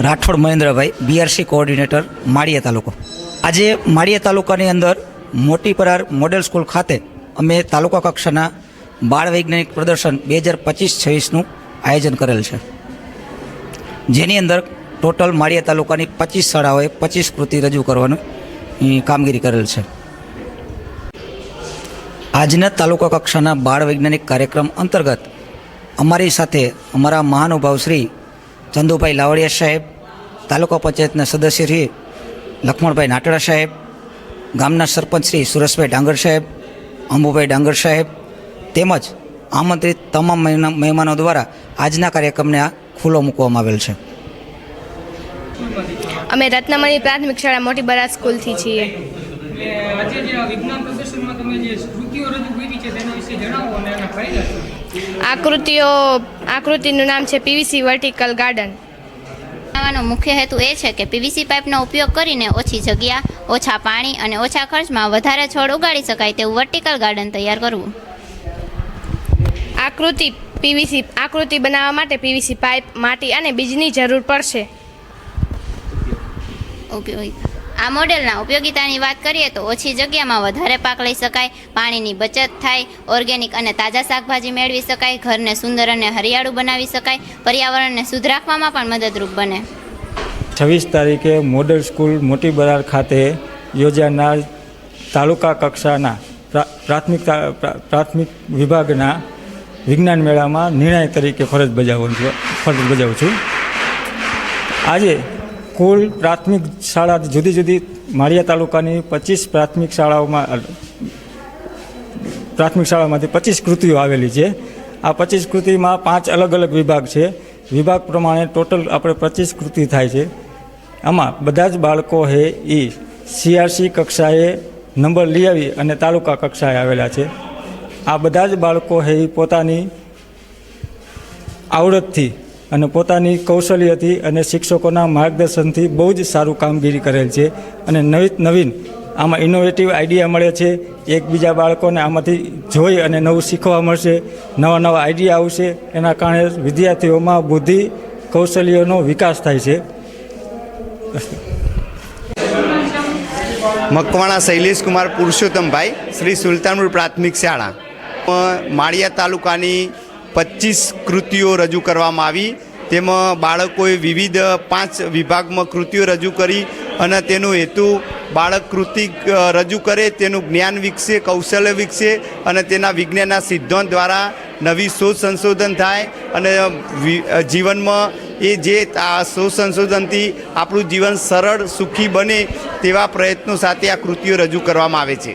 Rathod Mahendrabhai BRC coordinator Maliya તાલુકો. આજે માળિયા તાલુકાની અંદર મોટી પરાર મોડેલ સ્કૂલ ખાતે અમે તાલુકા કક્ષાના બાળ વૈજ્ઞાનિક પ્રદર્શન બે હજાર પચીસ છવ્વીસનું આયોજન કરેલ છે. જેની અંદર ટોટલ માળિયા તાલુકાની પચીસ શાળાઓએ પચીસ કૃતિ રજૂ કરવાનું કામગીરી કરેલ છે. આજના તાલુકા કક્ષાના બાળ વૈજ્ઞાનિક કાર્યક્રમ અંતર્ગત અમારી સાથે અમારા મહાનુભાવ શ્રી ચંદુભાઈ લાવડિયા સાહેબ, તાલુકા પંચાયતના સદસ્ય શ્રી લક્ષ્મણભાઈ નાટડા સાહેબ, ગામના સરપંચ શ્રી સુરેશભાઈ ડાંગર સાહેબ, અંબુભાઈ ડાંગર સાહેબ તેમજ આમંત્રિત તમામ મહેમાનો દ્વારા આજના કાર્યક્રમને આ ખુલ્લો મૂકવામાં આવેલ છે. અમે રત્નમણી પ્રાથમિક શાળા મોટી બરાજ સ્કૂલથી છીએ. એટલે આજે જે વિજ્ઞાન પ્રદર્શનમાં તમે જે કૃતિઓ રજૂ કરી છે તેના વિશે જણાવો અને એના ફાયદા આકૃતિઓ આકૃતિનું નામ છે પીવીસી વર્ટિકલ ગાર્ડન. બનાવવાનો મુખ્ય હેતુ એ છે કે પીવીસી પાઇપનો ઉપયોગ કરીને ઓછી જગ્યા ઓછા પાણી અને ઓછા ખર્ચમાં વધારે છોડ ઉગાડી શકાય તેવું વર્ટિકલ ગાર્ડન તૈયાર કરવું. આકૃતિ પીવીસી આકૃતિ બનાવવા માટે પીવીસી પાઇપ માટી અને બીજની જરૂર પડશે. ઉપયોગી. આ મોડેલના ઉપયોગિતાની વાત કરીએ તો ઓછી જગ્યામાં વધારે પાક લઈ શકાય, પાણીની બચત થાય, ઓર્ગેનિક અને તાજા શાકભાજી મેળવી શકાય, ઘરને સુંદર અને હરિયાળું બનાવી શકાય, પર્યાવરણને શુદ્ધ રાખવામાં પણ મદદરૂપ બને. છવ્વીસ તારીખે મોડલ સ્કૂલ મોટી બરાર ખાતે યોજાનાર તાલુકા કક્ષાના પ્રા- પ્રાથમિક પ્રાથમિક વિભાગના વિજ્ઞાન મેળામાં નિર્ણાયક તરીકે ફરજ બજાવું છું, ફરજ બજાવું છું. આજે કુલ પ્રાથમિક શાળા જુદી જુદી માળિયા તાલુકાની પચીસ પ્રાથમિક શાળાઓમાં પ્રાથમિક શાળામાંથી પચીસ કૃતિઓ આવેલી છે. આ પચીસ કૃતિમાં પાંચ અલગ અલગ વિભાગ છે. વિભાગ પ્રમાણે ટોટલ આપણે પચીસ કૃતિ થાય છે. આમાં બધા જ બાળકો હે એ સીઆરસી કક્ષાએ નંબર લઈ આવી અને તાલુકા કક્ષાએ આવેલા છે. આ બધા જ બાળકો હે પોતાની આવડતથી અને પોતાની કૌશલ્યથી અને શિક્ષકોના માર્ગદર્શનથી બહુ જ સારું કામગીરી કરેલ છે અને નવીન નવીન આમાં ઇનોવેટિવ આઈડિયા મળે છે. એકબીજા બાળકોને આમાંથી જોઈ અને નવું શીખવા મળશે, નવા નવા આઈડિયા આવશે. એના કારણે વિદ્યાર્થીઓમાં બુદ્ધિ, કૌશલ્યોનો વિકાસ થાય છે. મકવાણા શૈલેષકુમાર પુરુષોત્તમભાઈ, શ્રી સુલતાનપુર પ્રાથમિક શાળા. માળિયા તાલુકાની પચીસ કૃતિઓ રજૂ કરવામાં આવી. તેમાં બાળકોએ વિવિધ પાંચ વિભાગમાં કૃતિઓ રજૂ કરી અને તેનો હેતુ બાળક કૃતિ રજૂ કરે, તેનું જ્ઞાન વિકસે, કૌશલ્ય વિકસે અને તેના વિજ્ઞાનના સિદ્ધાંત દ્વારા નવી શોધ સંશોધન થાય અને જીવનમાં એ જે આ શોધ સંશોધનથી આપણું જીવન સરળ, સુખી બને તેવા પ્રયત્નો સાથે આ કૃતિઓ રજૂ કરવામાં આવે છે.